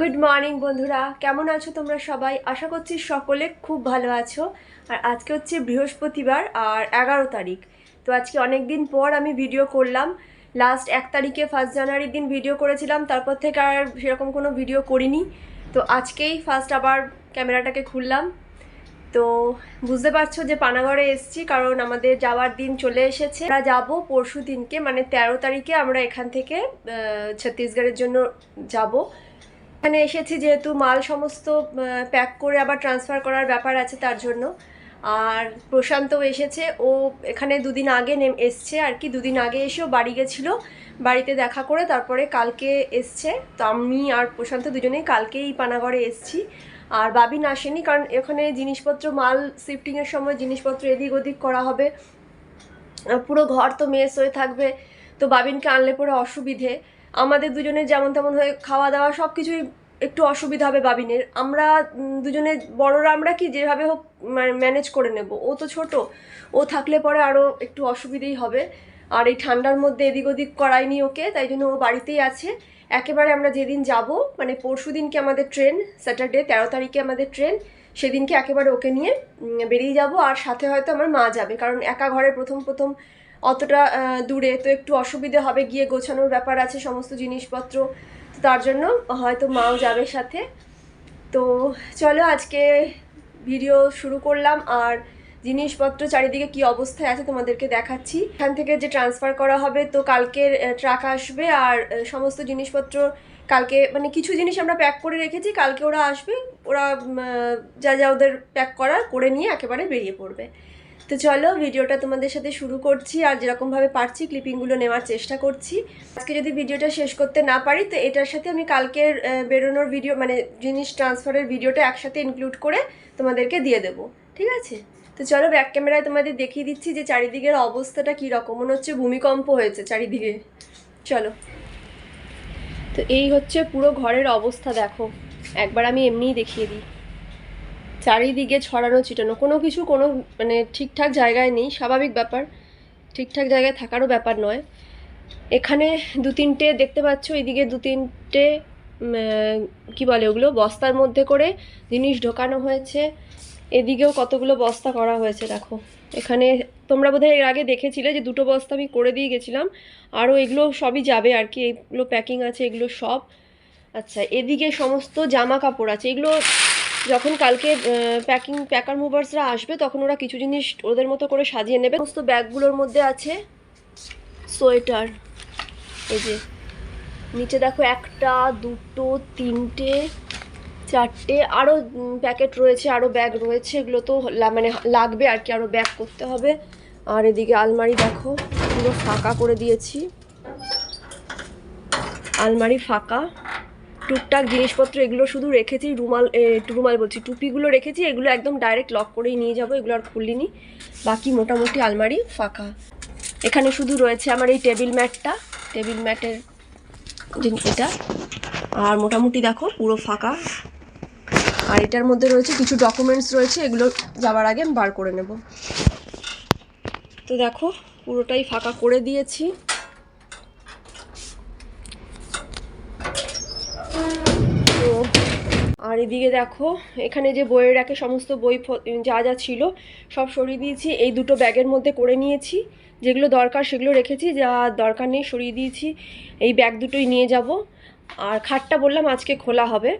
Good morning বন্ধুরা। কেমন আছো তোমরা সবাই? আশা করছি সকলে খুব ভালো আছো। আর আজকে হচ্ছে বৃহস্পতিবার আর এগারো তারিখ। তো আজকে অনেক দিন পর আমি ভিডিও করলাম। লাস্ট এক তারিখে ফার্স্ট জানুয়ারির দিন ভিডিও করেছিলাম। তারপর থেকে আর সেরকম কোনো ভিডিও করিনি। তো আজকেই ফার্স্ট আবার ক্যামেরাটাকে খুললাম। তো বুঝতে পারছ যে পানাগড়ে এসেছি, কারণ আমাদের যাওয়ার দিন চলে এসেছে। আমরা যাব পরশু দিনকে মানে তেরো তারিখে আমরা এখান থেকে ছত্তিশগড়ের জন্য যাব। এখানে এসেছি যেহেতু মাল সমস্ত প্যাক করে আবার ট্রান্সফার করার ব্যাপার আছে তার জন্য। আর প্রশান্তও এসেছে। ও এখানে দুদিন আগে নেম, এসছে আর কি, দুদিন আগে এসেও বাড়ি গেছিল। বাড়িতে দেখা করে তারপরে কালকে এসছে। তো আমি আর প্রশান্ত দুজনেই কালকেই পানাগড়ে এসছি। আর বাবিন আসেনি কারণ এখানে জিনিসপত্র, মাল শিফটিংয়ের সময় জিনিসপত্র এদিক ওদিক করা হবে। পুরো ঘর তো মেস হয়ে থাকবে। তো বাবিনকে আনলে পরে অসুবিধে। আমাদের দুজনের যেমন তেমন হয়ে খাওয়া দাওয়া সব কিছুই একটু অসুবিধা হবে বাবিনের। আমরা দুজনে বড়রা আমরা কি যেভাবে হোক ম্যানেজ করে নেব। ও তো ছোট, ও থাকলে পরে আরও একটু অসুবিধেই হবে। আর এই ঠান্ডার মধ্যে এদিক ওদিক করায়নি ওকে, তাই জন্য ও বাড়িতেই আছে। একেবারে আমরা যেদিন যাব মানে পরশু দিনকে আমাদের ট্রেন, স্যাটারডে, তেরো তারিখে আমাদের ট্রেন, সেদিনকে একেবারে ওকে নিয়ে বেরিয়ে যাব। আর সাথে হয়তো আমার মা যাবে, কারণ একা ঘরে প্রথম প্রথম অতটা দূরে। তো একটু অসুবিধে হবে, গিয়ে গোছানোর ব্যাপার আছে সমস্ত জিনিসপত্র। তার জন্য হয়তো মাও যাবে সাথে। তো চলো আজকে ভিডিও শুরু করলাম। আর জিনিসপত্র চারিদিকে কি অবস্থায় আছে তোমাদেরকে দেখাচ্ছি। এখান থেকে যে ট্রান্সফার করা হবে, তো কালকের ট্রাক আসবে। আর সমস্ত জিনিসপত্র কালকে মানে কিছু জিনিস আমরা প্যাক করে রেখেছি। কালকে ওরা আসবে। ওরা যা যা ওদের প্যাক করার করে নিয়ে একেবারে বেরিয়ে পড়বে। তো চলো, ভিডিওটা তোমাদের সাথে শুরু করছি আর যেরকমভাবে পারছি ক্লিপিংগুলো নেওয়ার চেষ্টা করছি। আজকে যদি ভিডিওটা শেষ করতে না পারি, তো এটার সাথে আমি কালকের বেরোনোর ভিডিও মানে জিনিস ট্রান্সফারের ভিডিওটা একসাথে ইনক্লুড করে তোমাদেরকে দিয়ে দেবো। ঠিক আছে? তো চলো ব্যাক ক্যামেরায় তোমাদের দেখিয়ে দিচ্ছি যে চারিদিকের অবস্থাটা কী রকম মনে হচ্ছে ভূমিকম্প হয়েছে চারিদিকে। চলো। তো এই হচ্ছে পুরো ঘরের অবস্থা, দেখো। একবার আমি এমনিই দেখিয়ে দিই। চারিদিকে ছড়ানো ছিটানো, কোনো কিছু কোনো মানে ঠিকঠাক জায়গায় নেই, স্বাভাবিক ব্যাপার। ঠিকঠাক জায়গায় থাকারও ব্যাপার নয়। এখানে দু তিনটে দেখতে পাচ্ছ, এদিকে দু তিনটে কি বলে ওগুলো, বস্তার মধ্যে করে জিনিস ঢোকানো হয়েছে। এদিকেও কতগুলো বস্তা করা হয়েছে, দেখো। এখানে তোমরা বোধহয় এর আগে দেখেছিলে যে দুটো বস্তা আমি করে দিয়ে গেছিলাম। আরও এগুলো সবই যাবে আর কি, এগুলো প্যাকিং আছে, এগুলো সব। আচ্ছা এদিকে সমস্ত জামা কাপড় আছে, এগুলো যখন কালকে প্যাকিং প্যাকার মুভার্সরা আসবে, তখন ওরা কিছু জিনিস ওদের মতো করে সাজিয়ে নেবে। সমস্ত ব্যাগগুলোর মধ্যে আছে সোয়েটার। এই যে, নিচে দেখো একটা, দুটো, তিনটে, চারটে আরও প্যাকেট রয়েছে আরও ব্যাগ রয়েছে, এগুলো তো মানে লাগবে আর কি আরও ব্যাগ করতে হবে। আর এদিকে আলমারি দেখো, পুরো ফাঁকা করে দিয়েছি। আলমারি ফাঁকা। টুকটাক জিনিসপত্র, এগুলো শুধু রেখেছি, রুমাল রুমাল বলছি, টুপিগুলো রেখেছি, এগুলো একদম ডাইরেক্ট লক করেই নিয়ে যাব, এগুলো আর খুলিনি। বাকি মোটামুটি আলমারি ফাঁকা। এখানে শুধু রয়েছে আমার এই টেবিল ম্যাটটা টেবিল ম্যাটের এটা। আর মোটামুটি দেখো, পুরো ফাঁকা। আর এটার মধ্যে রয়েছে কিছু ডকুমেন্টস রয়েছে, এগুলো যাওয়ার আগে আমি বার করে নেব। তো দেখো, পুরোটাই ফাঁকা করে দিয়েছি তো আর এদিকে দেখো, এখানে যে বইয়ের রাখে সমস্ত বই যা যা ছিল সব সরিয়ে দিয়েছি। এই দুটো ব্যাগের মধ্যে করে নিয়েছি। যেগুলো দরকার সেগুলো রেখেছি, যা দরকার নেই সরিয়ে দিয়েছি। এই ব্যাগ দুটোই নিয়ে যাব। আর খাটটা বললাম আজকে খোলা হবে।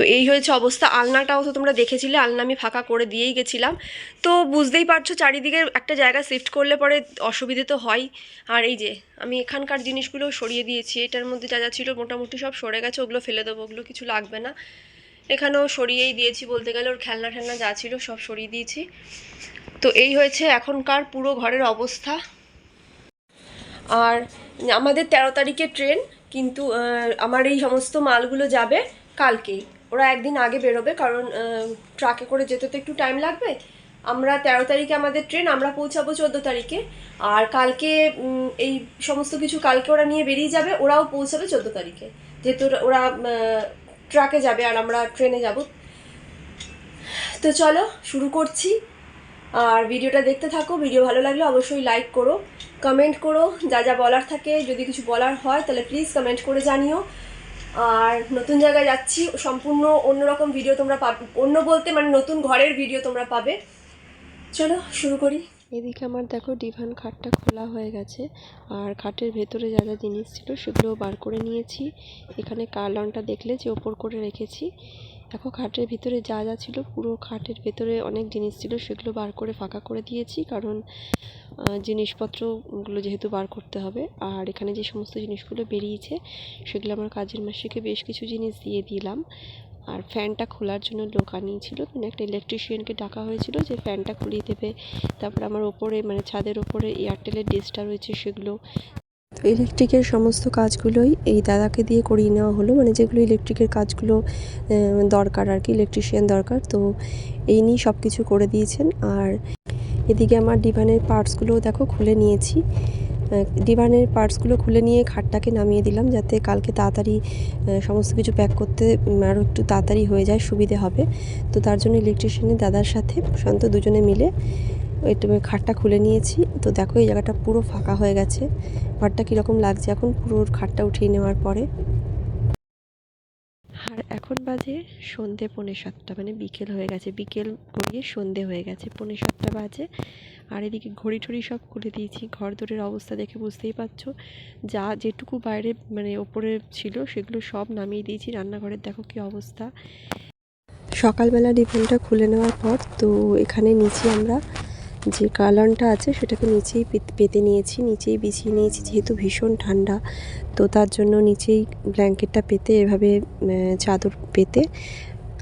তো এই হয়েছে অবস্থা। আলনাটাও তো তোমরা দেখেছিলে, আলনা আমি ফাঁকা করে দিয়েই গেছিলাম। তো বুঝতেই পারছ, চারিদিকে একটা জায়গা শিফট করলে পরে অসুবিধে তো হয়। আর এই যে, আমি এখানকার জিনিসগুলো সরিয়ে দিয়েছি, এটার মধ্যে যা যা ছিল মোটামুটি সব সরে গেছে, ওগুলো ফেলে দেবো, ওগুলো কিছু লাগবে না। এখানেও সরিয়েই দিয়েছি বলতে গেলে, ওর খেলনা ঠেলনা যা ছিল সব সরিয়ে দিয়েছি। তো এই হয়েছে এখনকার পুরো ঘরের অবস্থা। আর আমাদের তেরো তারিখে ট্রেন, কিন্তু আমার এই সমস্ত মালগুলো যাবে কালকেই। ওরা একদিন আগে বেরোবে, কারণ ট্রাকে করে যেতে তো একটু টাইম লাগবে। আমরা তেরো তারিখে আমাদের ট্রেন আমরা পৌঁছাবো চোদ্দ তারিখে। আর কালকে এই সমস্ত কিছু কালকে ওরা নিয়ে বেরিয়ে যাবে, ওরাও পৌঁছাবে চোদ্দ তারিখে। যেহেতু ওরা- ট্রাকে যাবে আর আমরা ট্রেনে যাব। তো চলো, শুরু করছি। আর ভিডিওটা দেখতে থাকো, ভিডিও ভালো লাগলে অবশ্যই লাইক করো কমেন্ট করো। যা যা বলার থাকে, যদি কিছু বলার হয়, তাহলে প্লিজ কমেন্ট করে জানিও। আর নতুন জায়গায় যাচ্ছি, সম্পূর্ণ অন্যরকম ভিডিও তোমরা পাবে অন্য বলতে মানে নতুন ঘরের ভিডিও তোমরা পাবে। চলো, শুরু করি। এদিকে আমার দেখো ডিভান খাটটা খোলা হয়ে গেছে, আর খাটের ভেতরে যা যা জিনিস ছিল সেগুলো বার করে নিয়েছি। এখানে কার্লনটা দেখলে যে ওপর করে রেখেছি। দেখো খাটের ভিতরে যা যা ছিল পুরো খাটের ভেতরে অনেক জিনিস ছিল, সেগুলো বার করে ফাঁকা করে দিয়েছি। কারণ জিনিসপত্রগুলো যেহেতু বার করতে হবে, আর এখানে যে সমস্ত জিনিসগুলো বেরিয়েছে, সেগুলো আমার কাজের মাসিকে বেশ কিছু জিনিস দিয়ে দিলাম। আর ফ্যানটা খোলার জন্য লোক আনিয়েছিল মানে একটা ইলেকট্রিশিয়ানকে ডাকা হয়েছিল যে ফ্যানটা খুলিয়ে দেবে। তারপর আমার ওপরে মানে ছাদের ওপরে এয়ারটেলের ডিশটা রয়েছে, সেগুলো ইলেকট্রিকের সমস্ত কাজগুলোই এই দাদাকে দিয়ে করিয়ে নেওয়া হলো। মানে যেগুলো ইলেকট্রিকের কাজগুলো দরকার আর কি ইলেকট্রিশিয়ান দরকার। তো এই নিয়ে সব কিছু করে দিয়েছেন। আর এদিকে আমার ডিভানের পার্টসগুলোও দেখো খুলে নিয়েছি। ডিভানের পার্টসগুলো খুলে নিয়ে খাটটাকে নামিয়ে দিলাম যাতে কালকে তাড়াতাড়ি সমস্ত কিছু প্যাক করতে আরও একটু তাড়াতাড়ি হয়ে যায়, সুবিধে হবে। তো তার জন্য ইলেকট্রিশিয়ানের দাদার সাথে প্রশান্ত দুজনে মিলে একটু খাটটা খুলে নিয়েছি। তো দেখো, এই জায়গাটা পুরো ফাঁকা হয়ে গেছে। ঘরটা কীরকম লাগছে এখন, পুরো খাটটা উঠিয়ে নেওয়ার পরে। আর এখন বাজে সন্ধে পৌনে সাতটা মানে বিকেল হয়ে গেছে। বিকেল গড়িয়ে সন্ধে হয়ে গেছে, পৌনে সাতটা বাজে। আর এদিকে ঘড়ি টড়ি সব খুলে দিয়েছি। ঘর দোরের অবস্থা দেখে বুঝতেই পারছ। যা যেটুকু বাইরে মানে ওপরে ছিল, সেগুলো সব নামিয়ে দিয়েছি। রান্নাঘরের দেখো কী অবস্থা। সকালবেলা ডিফেনটা খুলে নেওয়ার পর, তো এখানে নিচে আমরা যে কালনটা আছে সেটাকে নিচেই পেত- নিয়েছি, নিচেই বিছিয়ে নিয়েছি, যেহেতু ভীষণ ঠান্ডা। তো তার জন্য নিচেই ব্ল্যাঙ্কেটটা পেতে, এভাবে চাদর পেতে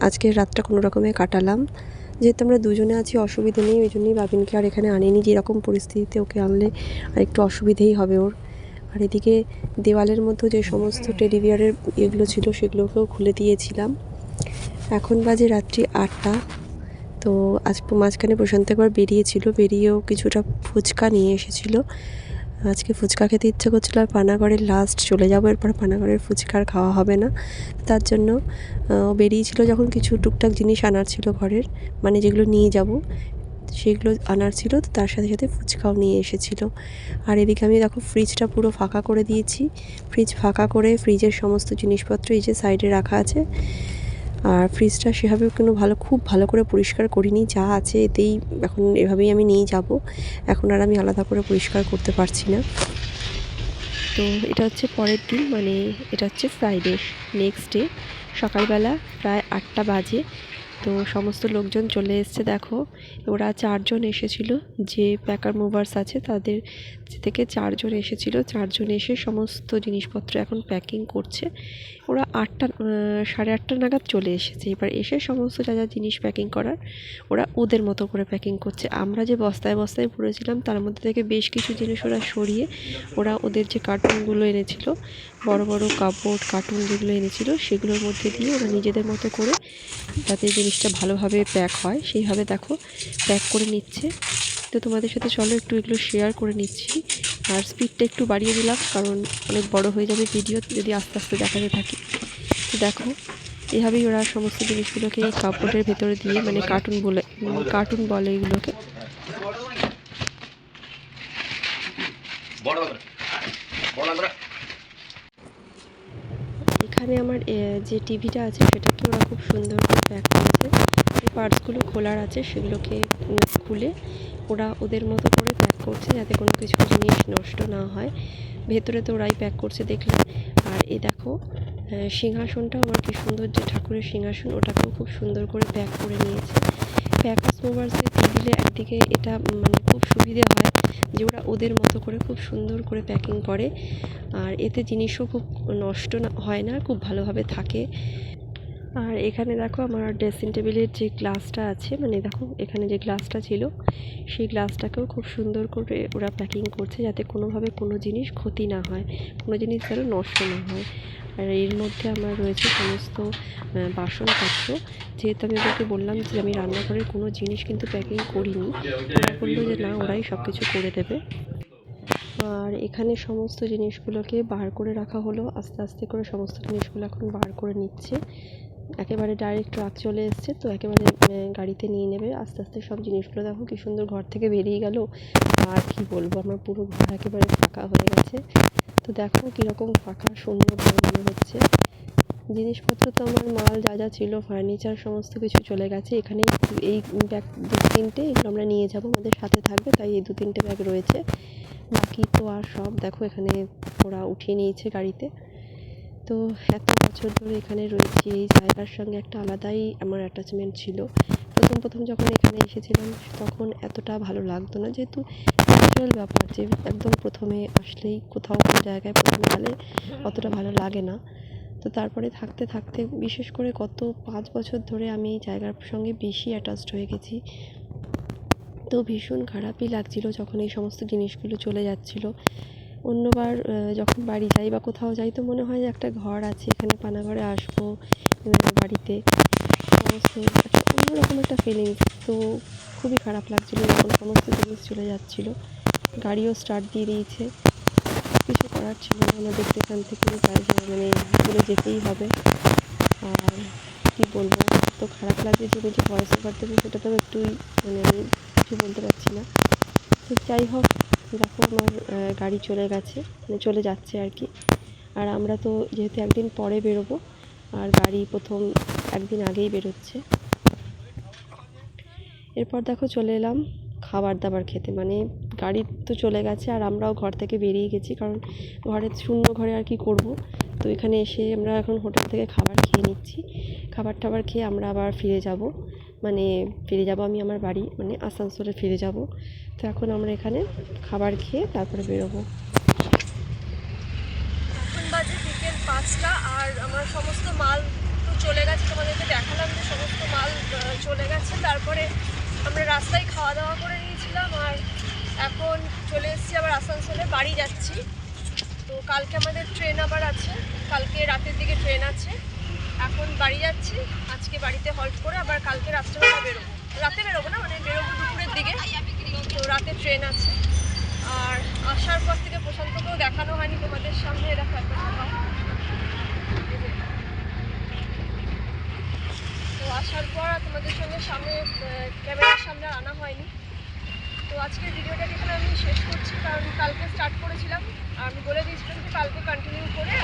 আজকের রাতটা কোনো রকমে কাটালাম। যেহেতু আমরা দুজনে আছি, অসুবিধে নেই, ওই জন্যই বাবিনকে আর এখানে আনিনি। যেরকম পরিস্থিতিতে ওকে আনলে আর একটু অসুবিধেই হবে ওর। আর এদিকে দেওয়ালের মধ্যে যে সমস্ত টেডি বিয়ারের ইয়েগুলো ছিল, সেগুলোকেও খুলে দিয়েছিলাম। এখন বাজে রাত্রি আটটা। তো আজ মাঝখানে প্রশান্ত একবার বেরিয়েছিল, বেরিয়েও কিছুটা ফুচকা নিয়ে এসেছিল। আজকে ফুচকা খেতে ইচ্ছে করছিল, আর পানাগড়ের লাস্ট চলে যাব, এরপর পানাগড়ের ফুচকা আর খাওয়া হবে না। তার জন্য বেরিয়েছিল যখন কিছু টুকটাক জিনিস আনার ছিল ঘরের মানে যেগুলো নিয়ে যাব, সেগুলো আনার ছিল, তো তার সাথে সাথে ফুচকাও নিয়ে এসেছিল। আর এদিকে আমি দেখো ফ্রিজটা পুরো ফাঁকা করে দিয়েছি। ফ্রিজ ফাঁকা করে ফ্রিজের সমস্ত জিনিসপত্র এই যে সাইডে রাখা আছে আর ফ্রিজটা সেভাবে কোনো ভালো, খুব ভালো করে পরিষ্কার করিনি। যা আছে এতেই এখন এভাবেই আমি নিয়ে যাব। এখন আর আমি আলাদা করে পরিষ্কার করতে পারছি না। তো এটা হচ্ছে পরের দিন মানে এটা হচ্ছে ফ্রাইডে নেক্সট ডে সকালবেলা প্রায় আটটা বাজে। তো সমস্ত লোকজন চলে এসছে, দেখো। ওরা চারজন এসেছিল, যে প্যাকার মুভার্স আছে, তাদের থেকে চারজন এসেছিল। চারজন এসে সমস্ত জিনিসপত্র এখন প্যাকিং করছে। ওরা আটটা সাড়ে আটটা নাগাদ চলে এসেছে। এবার এসে সমস্ত যা যা জিনিস প্যাকিং করার, ওরা ওদের মতো করে প্যাকিং করছে। আমরা যে বস্তায় বস্তায় পড়েছিলাম, তার মধ্যে থেকে বেশ কিছু জিনিস ওরা সরিয়ে ওরা ওদের যে কার্টুনগুলো এনেছিল, বড় বড় কাপড় কার্টুন যেগুলো এনেছিল, সেগুলোর মধ্যে দিয়ে ওরা নিজেদের মতো করে যাতে জিনিসটা ভালোভাবে প্যাক হয়, সেইভাবে দেখো প্যাক করে নিচ্ছে। তো তোমাদের সাথে চলো একটু এগুলো শেয়ার করে নিচ্ছি। আর স্পিডটা একটু বাড়িয়ে দিলাম, কারণ অনেক বড় হয়ে যাবে ভিডিও যদি আস্তে আস্তে দেখাতে থাকি। তো দেখো, এভাবেই ওরা সমস্ত জিনিসগুলোকে কাপড়ের ভেতরে দিয়ে মানে কার্টুন বলে কার্টুন বলে এগুলোকে বড় বড় করে এখানে আমার এ, যে টিভিটা আছে সেটাকে ওরা খুব সুন্দর করে প্যাক করেছে। যে পার্টসগুলো খোলার আছে সেগুলোকে খুলে ওরা ওদের মতো করে প্যাক করছে যাতে কোনো কিছু জিনিস নষ্ট না হয়। ভেতরে তো ওরাই প্যাক করছে দেখলে। আর এ দেখো সিংহাসনটাও আমার কি সুন্দর যে ঠাকুরের সিংহাসন, ওটাকেও খুব সুন্দর করে প্যাক করে নিয়েছে। প্যাকাস মোভার্সের টেবিলে একদিকে এটা মানে খুব সুবিধে হয়। যে ওরা ওদের মতো করে খুব সুন্দর করে প্যাকিং করে। আর এতে জিনিসও খুব নষ্ট হয় না, খুব ভালোভাবে থাকে। আর এখানে দেখো আমার ড্রেসিং টেবিলের যে গ্লাসটা আছে মানে দেখো এখানে যে গ্লাসটা ছিল, সেই গ্লাসটাকেও খুব সুন্দর করে ওরা প্যাকিং করছে যাতে কোনোভাবে কোনো জিনিস ক্ষতি না হয়, কোনো জিনিস যেন নষ্ট না হয়। আর এর মধ্যে আমার রয়েছে সমস্ত বাসনপত্র। যেহেতু আমি ওদেরকে বললাম যে আমি রান্নাঘরের কোনো জিনিস কিন্তু প্যাকিং করিনি ওরা বলল যে না, ওরাই সব কিছু করে দেবে। আর এখানে সমস্ত জিনিসগুলোকে বার করে রাখা হলো। আস্তে আস্তে করে সমস্ত জিনিসগুলো এখন বার করে নিচ্ছে। একেবারে ডাইরেক্ট ট্রাক চলে এসছে, তো একেবারে গাড়িতে নিয়ে নেবে। আস্তে আস্তে সব জিনিসগুলো দেখো কি সুন্দর ঘর থেকে বেরিয়ে গেল। আর কি বলব, আমার পুরো ঘর একেবারে ফাঁকা হয়ে গেছে। তো দেখো কীরকম ফাঁকা, সুন্দর মনে হচ্ছে। জিনিসপত্র তো আমার মাল যা যা ছিল ফার্নিচার সমস্ত কিছু চলে গেছে। এখানে এই ব্যাগ দু তিনটে এগুলো আমরা নিয়ে যাব, আমাদের সাথে থাকবে, তাই এই দু তিনটে ব্যাগ রয়েছে। বাকি তো আর সব দেখো এখানে ওরা উঠিয়ে নিয়েছে গাড়িতে। তো এত বছর ধরে এখানে রয়েছি, এই জায়গার সঙ্গে একটা আলাদাই আমার অ্যাটাচমেন্ট ছিল। প্রথম প্রথম যখন এখানে এসেছিলাম, তখন এতটা ভালো লাগতো না। যেহেতু ন্যাচারাল ব্যাপার যে একদম প্রথমে আসলেই কোথাও কোনো জায়গায় প্রথমে গেলে অতটা ভালো লাগে না। তো তারপরে থাকতে থাকতে বিশেষ করে গত পাঁচ বছর ধরে আমি এই জায়গার সঙ্গে বেশি অ্যাটাচড হয়ে গেছি। তো ভীষণ খারাপই লাগছিল যখন এই সমস্ত জিনিসগুলো চলে যাচ্ছিল। অন্যবার যখন বাড়ি যাই বা কোথাও যাই তো মনে হয় যে একটা ঘর আছে, এখানে পানাঘরে আসব বাড়িতে। সমস্ত একটা অন্যরকম একটা ফিলিংস তো খুবই খারাপ লাগছিল যখন সমস্ত জিনিস চলে যাচ্ছিল। গাড়িও স্টার্ট দিয়ে দিয়েছে। কিছু করার ছিল না, আমাদের এখান থেকে মানে চলে যেতেই হবে। আর কী বলব তো খারাপ লাগছে যে যে ভয়েস ওভার দেবো, সেটা তো একটুই মানে আমি কিছু বলতে পারছি না। তো যাই হোক, দেখো আমার গাড়ি চলে গেছে মানে চলে যাচ্ছে আর কি। আর আমরা তো যেহেতু একদিন পরে বেরোবো, আর গাড়ি প্রথম একদিন আগেই বেরোচ্ছে। এরপর দেখো চলে এলাম খাবার দাবার খেতে মানে গাড়ি তো চলে গেছে আর আমরাও ঘর থেকে বেরিয়ে গেছি, কারণ ঘরে শূন্য ঘরে আর কি করব। তো এখানে এসে আমরা এখন হোটেল থেকে খাবার খেয়ে নিচ্ছি। খাবার টাবার খেয়ে আমরা আবার ফিরে যাব। মানে ফিরে যাব আমি আমার বাড়ি মানে আসানসোলে ফিরে যাব। তো এখন আমরা এখানে খাবার খেয়ে তারপরে বেরোবো। বাজে বিকেল পাঁচটা আর আমার সমস্ত মাল তো চলে গেছে, তোমাদেরকে দেখালাম যে সমস্ত মাল চলে গেছে। তারপরে আমরা রাস্তায় খাওয়া দাওয়া করে নিয়েছিলাম আর এখন চলে এসেছি আবার আসানসোলে, বাড়ি যাচ্ছি। তো কালকে আমাদের ট্রেন আবার আছে। কালকে রাতের দিকে ট্রেন আছে। এখন বাড়ি যাচ্ছি। আজকে বাড়িতে হল্ট করে আবার কালকে রাত্রেবেলা বেরোবো। রাতে বেরোবো না মানে বেরোবো দুপুরের দিকে। তো রাতে ট্রেন আছে। আর আসার পর থেকে প্রশান্তকেও দেখানো হয়নি তোমাদের সামনে দেখাও। তো আসার পর তোমাদের সঙ্গে সামনে ক্যামেরার সামনে আনা হয়নি। আজকের ভিডিওটা এখানে আমি শেষ করছি, কারণ কালকে স্টার্ট করেছিলাম। আমি বলে দিয়েছিলাম যে কালকে কন্টিনিউ করে